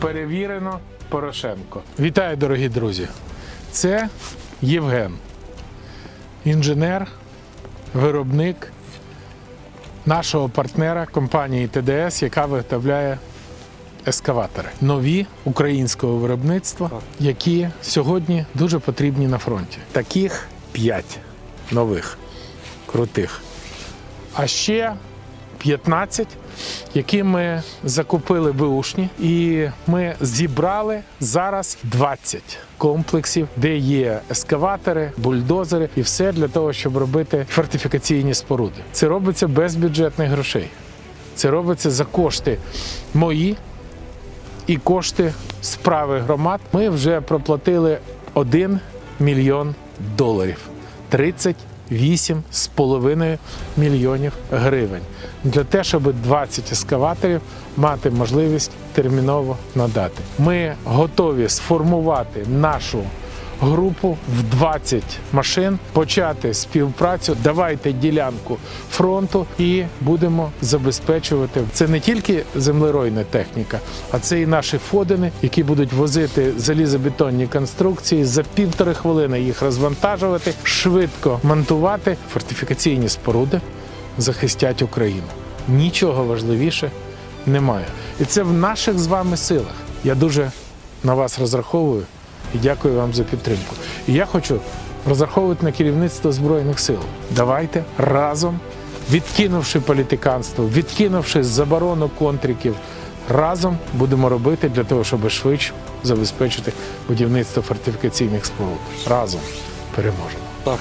перевірено Порошенко. Вітаю, дорогі друзі! Це Євген, інженер, виробник нашого партнера компанії ТДС, яка виготовляє ескаватори. Нові українського виробництва, які сьогодні дуже потрібні на фронті. Таких п'ять нових крутих. А ще 15, які ми закупили беушні, і ми зібрали зараз 20 комплексів, де є ескаватори, бульдозери і все для того, щоб робити фортифікаційні споруди. Це робиться без бюджетних грошей. Це робиться за кошти мої і кошти справи громад. Ми вже проплатили 1 мільйон доларів. 38,5 мільйонів гривень для те, щоб 20 ескаваторів мати можливість терміново надати. Ми готові сформувати нашу групу в 20 машин, почати співпрацю. Давайте ділянку фронту і будемо забезпечувати. Це не тільки землеройна техніка, а це і наші фодини, які будуть возити залізобетонні конструкції за півтори хвилини їх розвантажувати, швидко монтувати фортифікаційні споруди, захистять Україну. Нічого важливіше немає. І це в наших з вами силах. Я дуже на вас розраховую і дякую вам за підтримку. І я хочу розраховувати на керівництво Збройних сил. Давайте разом, відкинувши політиканство, відкинувши заборону контриків, разом будемо робити для того, щоб швидше забезпечити будівництво фортифікаційних споруд. Разом переможемо. Так.